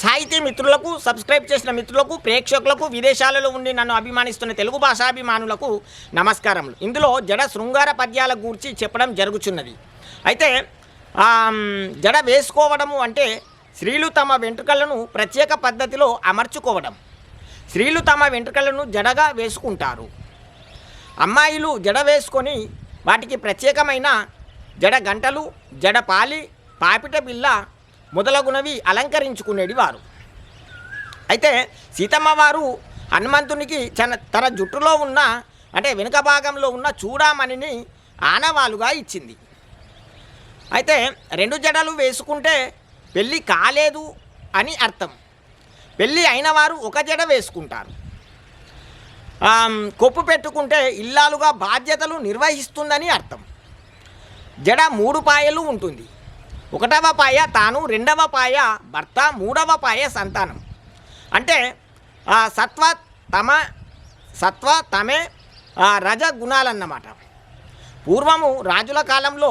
సాహితీ మిత్రులకు సబ్స్క్రైబ్ చేసిన మిత్రులకు ప్రేక్షకులకు విదేశాలలో ఉండి నన్ను అభిమానిస్తున్న తెలుగు భాషాభిమానులకు నమస్కారములు. ఇందులో జడ శృంగార పద్యాల గూర్చి చెప్పడం జరుగుచున్నది. అయితే జడ వేసుకోవడము అంటే స్త్రీలు తమ వెంట్రుకలను ప్రత్యేక పద్ధతిలో అమర్చుకోవడం. స్త్రీలు తమ వెంట్రుకలను జడగా వేసుకుంటారు. అమ్మాయిలు జడ వేసుకొని వాటికి ప్రత్యేకమైన జడ గంటలు జడ పాలి పాపిట బిల్ల మొదలగునవి అలంకరించుకునేది వారు. అయితే సీతమ్మ వారు హనుమంతునికి తన తన జుట్టులో ఉన్న అంటే వెనుక భాగంలో ఉన్న చూడామణిని ఆనవాలుగా ఇచ్చింది. అయితే రెండు జడలు వేసుకుంటే పెళ్ళి కాలేదు అని అర్థం. పెళ్ళి అయిన వారు ఒక జడ వేసుకుంటారు. కొప్పు పెట్టుకుంటే ఇల్లాలుగా బాధ్యతలు నిర్వహిస్తుందని అర్థం. జడ మూడు పాయలు ఉంటుంది. ఒకటవ పాయ తాను రెండవ పాయ భర్త మూడవ పాయ సంతానం. అంటే ఆ, సత్వ తమ సత్వ తమే ఆ, రజ గుణాలన్నమాట. పూర్వము రాజుల కాలంలో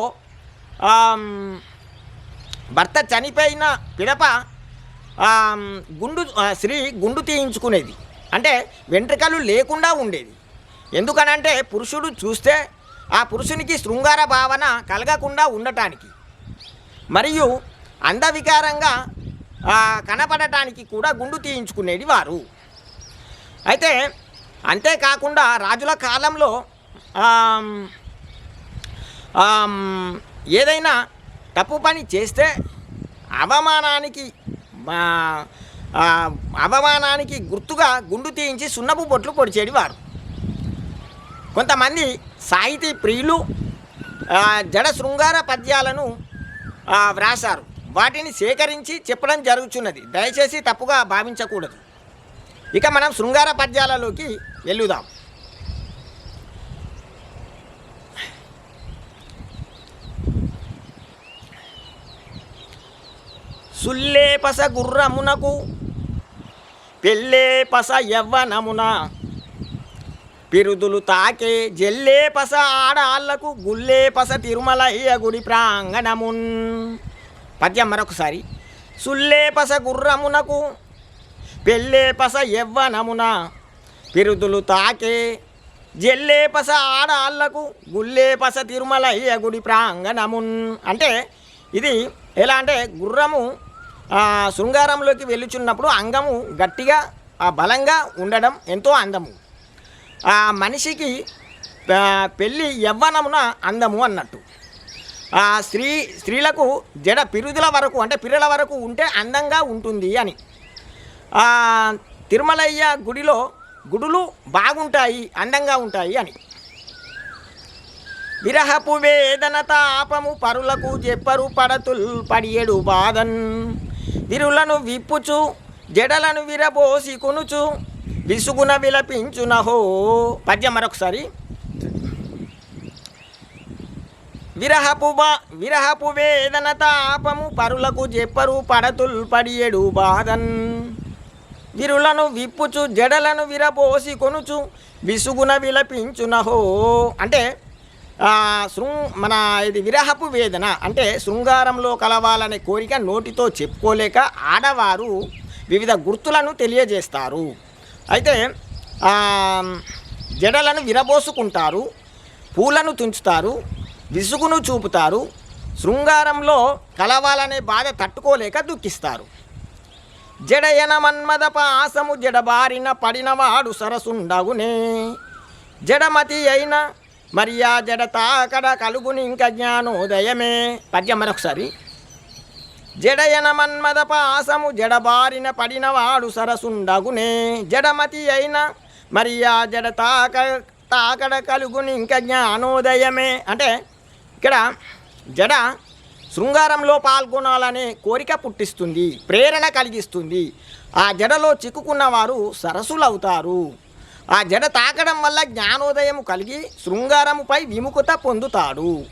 భర్త చనిపోయిన పిడప గుండు స్త్రీ గుండు తీయించుకునేది. అంటే వెంట్రుకలు లేకుండా ఉండేది. ఎందుకనంటే పురుషుడు చూస్తే ఆ పురుషునికి శృంగార భావన కలగకుండా ఉండటానికి. మరియు అందవికారంగా కనపడటానికి కూడా గుండు తీయించుకునేది వారు. అయితే అంతేకాకుండా రాజుల కాలంలో ఏదైనా తప్పు పని చేస్తే అవమానానికి అవమానానికి గుర్తుగా గుండు తీయించి సున్నపు బొట్లు పొడిచేది వారు. కొంతమంది సాహితీ ప్రియులు జడ శృంగార పద్యాలను వ్రాశారు. వ్రాసారు వాటిని సేకరించి చెప్పడం జరుగుతున్నది దయచేసి తప్పుగా భావించకూడదు. ఇక మనం శృంగార పద్యాలలోకి వెళ్ళుదాం. సుల్లేపస గుర్రమునకు పెళ్ళేపస యవ్వనమున పిరుదులు తాకే జల్లేపస ఆడాళ్ళకు గుల్లేపస తిరుమలయ్య గుడి ప్రాంగణమున్. పద్యం మరొకసారి. సుల్లేపస గుర్రమునకు పెళ్ళేపస యవ్వనమున. పిరుదులు తాకే జల్లేపస ఆడాళ్ళకు గుల్లేపస తిరుమలయ్య గుడి ప్రాంగణమున్. అంటే ఇది ఎలా అంటే గుర్రము శృంగారంలోకి వెళ్ళుచున్నప్పుడు అంగము గట్టిగా ఆ, బలంగా ఉండడం ఎంతో అందము. ఆ మనిషికి పెళ్ళి యవ్వనమున అందము అన్నట్టు. ఆ స్త్రీ స్త్రీలకు జడ పిరుదుల వరకు అంటే పిల్లల వరకు ఉంటే అందంగా ఉంటుంది అని. తిరుమలయ్య గుడిలో గుడులు బాగుంటాయి అందంగా ఉంటాయి అని. విరహపు వేదన తాపము పరులకు చెప్పరు పడతుల్ పడియడు బాధన్. విరులను విప్పుచు జడలను విరబోసి కొనుచు విసుగున విలపించునహో పద్యం మరొకసారి. విరహపు విరహపు వేదన తాపము పరులకు చెప్పరు పడతుల్ పడియడు బాధన్. విరులను విప్పుచు జడలను విరబోసి కొనుచు విసుగున విలపించునహో అంటే శృ మన ఇది విరహపు వేదన అంటే శృంగారంలో కలవాలనే కోరిక నోటితో చెప్పుకోలేక ఆడవారు వివిధ గుర్తులను తెలియజేస్తారు. అయితే జడలను విరబోసుకుంటారు పూలను తుంచుతారు విసుగును చూపుతారు శృంగారంలో కలవాలనే బాధ తట్టుకోలేక దుఃఖిస్తారు. జడయన మన్మద పాసము జడబారిన పడినవాడు సరసుండగునే. జడమతి అయిన మరియా జడ తాకడ కలుగుని ఇంక జ్ఞానోదయమే. పద్యం మరొకసారి. జడయన మన్మద పాసము జడబారిన పడినవాడు సరసుండగునే. జడమతి అయిన మరి ఆ జడ తాక తాకడ కలుగుని ఇంక జ్ఞానోదయమే. అంటే ఇక్కడ జడ శృంగారంలో పాల్గొనాలనే కోరిక పుట్టిస్తుంది ప్రేరణ కలిగిస్తుంది. ఆ జడలో చిక్కుకున్న వారు సరసులవుతారు. ఆ జడ తాకడం వల్ల జ్ఞానోదయం కలిగి శృంగారముపై విముఖత పొందుతాడు.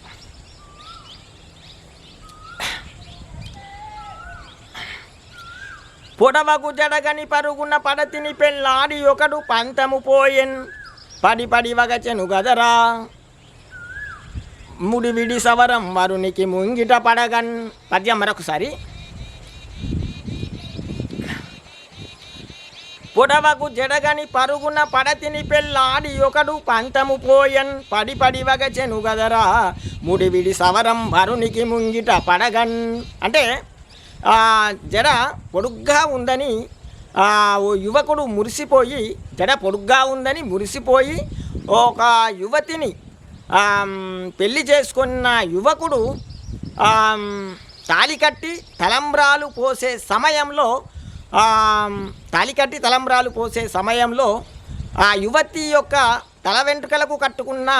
పొడవకు జడగని పరుగున పడతిని పెళ్ళాడి ఒకడు పంతము పోయెన్. పడి పడి వగచెను గదరా. ముడివిడి సవరం వరునికి ముంగిట పడగన్. పద్యం మరొకసారి. పొడవకు జడగని పరుగున పడతిని పెళ్ళాడి ఒకడు పంతము పోయన్. పడి పడి వగచెను గదరా. ముడివిడి సవరం వరునికి ముంగిట పడగన్. అంటే జడ పొడుగ్గా ఉందని ఓ యువకుడు మురిసిపోయి జడ పొడుగ్గా ఉందని మురిసిపోయి ఒక యువతిని పెళ్ళి చేసుకున్న యువకుడు ఆమ్, తాలి కట్టి తలంబ్రాలు పోసే సమయంలో ఆమ్, తాలి కట్టి తలంబ్రాలు పోసే సమయంలో ఆ యువతి యొక్క తల వెంట్రుకలకు కట్టుకున్న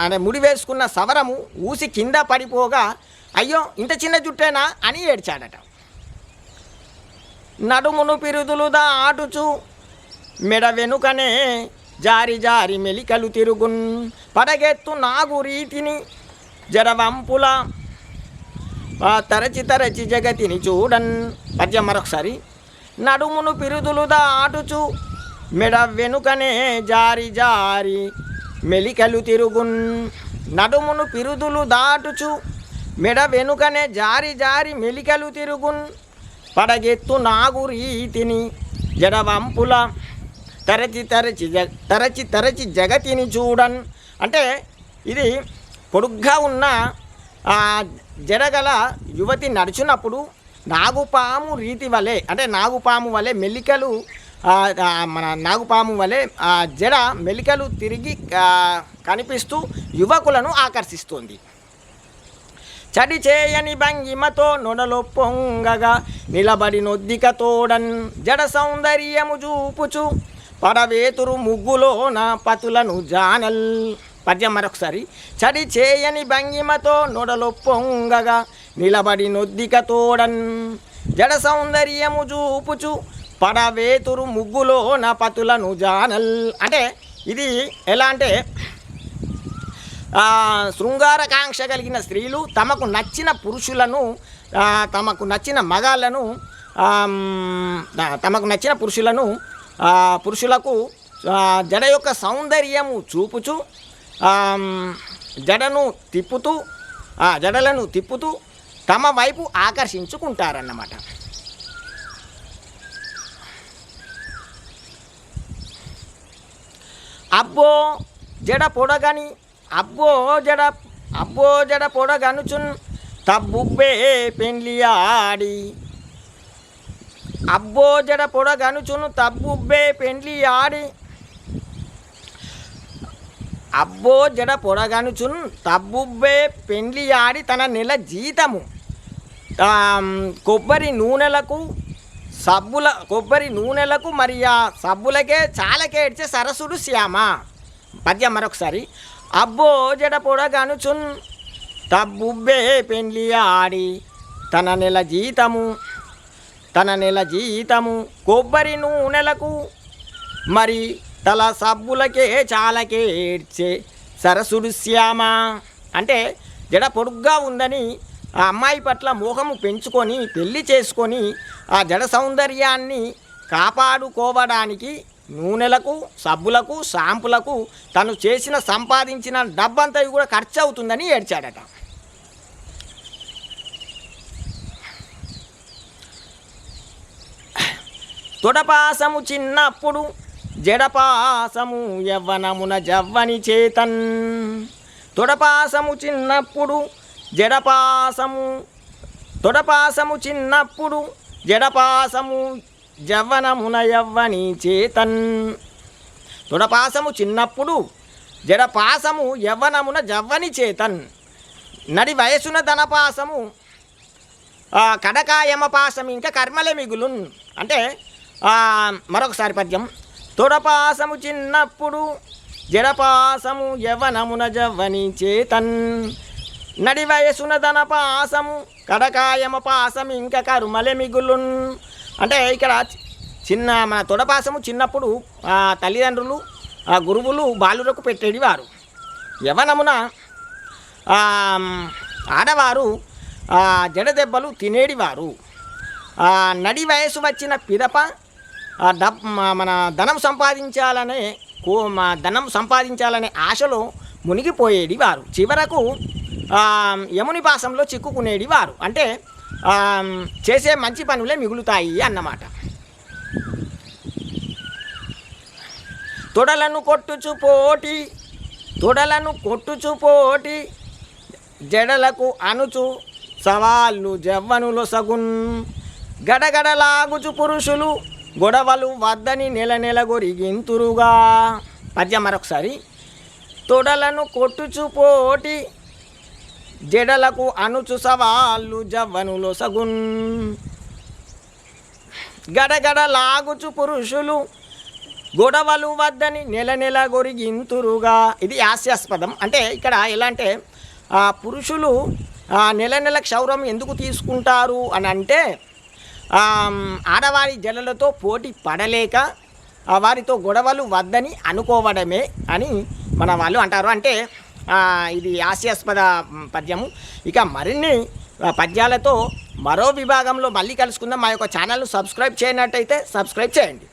అంటే ముడి వేసుకున్న సవరము ఊసి కింద పడిపోగా అయ్యో ఇంత చిన్న జుట్టేనా అని ఏడ్చాడట. నడుమును పిరుదులుదా ఆటుచు మెడ వెనుకనే జారి జారి మెలికలు తిరుగున్ పడగెత్తు నాగు రీతిని జరవంపుల తరచి తరచి జగతిని చూడన్. పద్యం మరొకసారి. నడుమును పిరుదులుదా ఆటుచు మెడ వెనుకనే జారి జారి మెలికలు తిరుగున్. నడుమును పిరుదులు దాటుచు మెడ వెనుకనే జారి జారి మెలికలు తిరుగున్ పడగెత్తు నాగు రీతిని జడవంపుల తరచి తరచి జ తరచి తరచి జగతిని చూడన్. అంటే ఇది పొడుగ్గా ఉన్న జడగల యువతి నడిచినప్పుడు నాగుపాము రీతి వలె అంటే నాగుపాము వలె మెలికలు మన నాగుపాము వలె ఆ జడ మెలికలు తిరిగి కనిపిస్తూ యువకులను ఆకర్షిస్తుంది. చడి చేయని భంగిమతో నొడలో పొంగగా నిలబడి నొద్దిక తోడన్ జడ సౌందర్యము చూపుచు పడవేతురు ముగ్గులోన పతులను జానల్. పద్యం మరొకసారి. చడి చేయని భంగిమతో నొడలో పొంగగా నిలబడి నొద్దిక తోడన్ జడ సౌందర్యము చూపుచు పడవేతురు ముగ్గులోన పతులను జానల్. అంటే ఇది ఎలా అంటే శృంగారకాంక్ష కలిగిన స్త్రీలు తమకు నచ్చిన పురుషులను తమకు నచ్చిన మగాళ్ళను తమకు నచ్చిన పురుషులను పురుషులకు జడ యొక్క సౌందర్యము చూపుచు జడను తిప్పుతూ జడలను తిప్పుతూ తమ వైపు ఆకర్షించుకుంటారన్నమాట. అబ్బో జడ పొడగని అబ్బో జడ అబ్బో జడ పొడగనుచున్ తబ్బుబ్బే పెండ్లియాడి. అబ్బో జడ పొడగనుచును తబ్బుబ్బే పెండ్లియాడి. అబ్బో జడ పొడగనుచున్ తబ్బుబ్బే పెండ్లియాడి తన నెల జీతము. కొబ్బరి నూనెలకు సబ్బుల కొబ్బరి నూనెలకు మరి ఆ సబ్బులకే చాలకేడ్చే సరసుడు శ్యామ. పద్యం మరొకసారి. అబ్బో జడ పొడగనుచున్. తబ్బుబ్బే పెండ్లి ఆడి తన నెల జీతము తన నెల జీతము కొబ్బరి నూనెలకు. మరి తల సబ్బులకే చాలకే ఏడ్చే సరసుడు శ్యామ. అంటే జడ పొడుగ్గా ఉందని ఆ అమ్మాయి పట్ల మోహము పెంచుకొని పెళ్ళి చేసుకొని ఆ జడ సౌందర్యాన్ని కాపాడుకోవడానికి నూనెలకు సబ్బులకు షాంపులకు తను చేసిన సంపాదించిన డబ్బంతా కూడా ఖర్చు అవుతుందని ఏడ్చాడట. తొడపాసము చిన్నప్పుడు జడపాసము యవ్వనమున జవ్వని చేతన్. తొడపాసము చిన్నప్పుడు జడపాసము తొడపాసము చిన్నప్పుడు జడపాసము జవ్వనమున యవ్వని చేతన్. తొడపాసము చిన్నప్పుడు జడపాసము యవ్వనమున జవ్వని చేతన్. నడి వయసున ధనపాసము ఆ, కడకాయమ ఇంకా కర్మలే మిగులున్. అంటే మరొకసారి పద్యం. తొడపాసము చిన్నప్పుడు జడపాసము యవనమున జవ్వని చేతన్. నడి వయసున ధనపాసము కడకాయమ పాసం ఇంకా కరుమల మిగులున్. అంటే ఇక్కడ చిన్న మన తొడపాసము చిన్నప్పుడు ఆ, తల్లిదండ్రులు ఆ గురువులు బాలురకు పెట్టేది వారు యవనమున ఆడవారు జడదెబ్బలు తినేడివారు. నడి వయసు వచ్చిన పిదప డబ్ మన ధనం సంపాదించాలనే కో ధనం సంపాదించాలనే ఆశలో మునిగిపోయేది వారు చివరకు యముని పాసంలో చిక్కుకునేది వారు అంటే చేసే మంచి పనులే మిగులుతాయి అన్నమాట. తొడలను కొట్టుచు పోటి తొడలను కొట్టుచు పోటి జడలకు అనుచు సవాళ్ళు జవ్వనులు సగున్ గడగడలాగుచు పురుషులు గొడవలు వద్దని నెల నెల గొరిగింతురుగా పద్యం మరొకసారి. తొడలను కొట్టుచు పోటి జడలకు అనుచు సవాళ్ళు జవ్వనులు సగున్. గడగడ లాగుచు పురుషులు గొడవలు వద్దని నెల నెల గొరిగింతురుగా. ఇది హాస్యాస్పదం. అంటే ఇక్కడ ఎలా అంటే పురుషులు నెల నెల క్షౌరం ఎందుకు తీసుకుంటారు అని అంటే ఆడవారి జలలతో పోటీ పడలేక వారితో గొడవలు వద్దని అనుకోవడమే అని మన వాళ్ళు అంటారు. అంటే ఇది హాస్యాస్పద పద్యము. ఇక మరిన్ని పద్యాలతో మరో విభాగంలో మళ్ళీ కలుసుకుందాం. మా యొక్క ఛానల్ను సబ్స్క్రైబ్ చేయనట్టయితే సబ్స్క్రైబ్ చేయండి.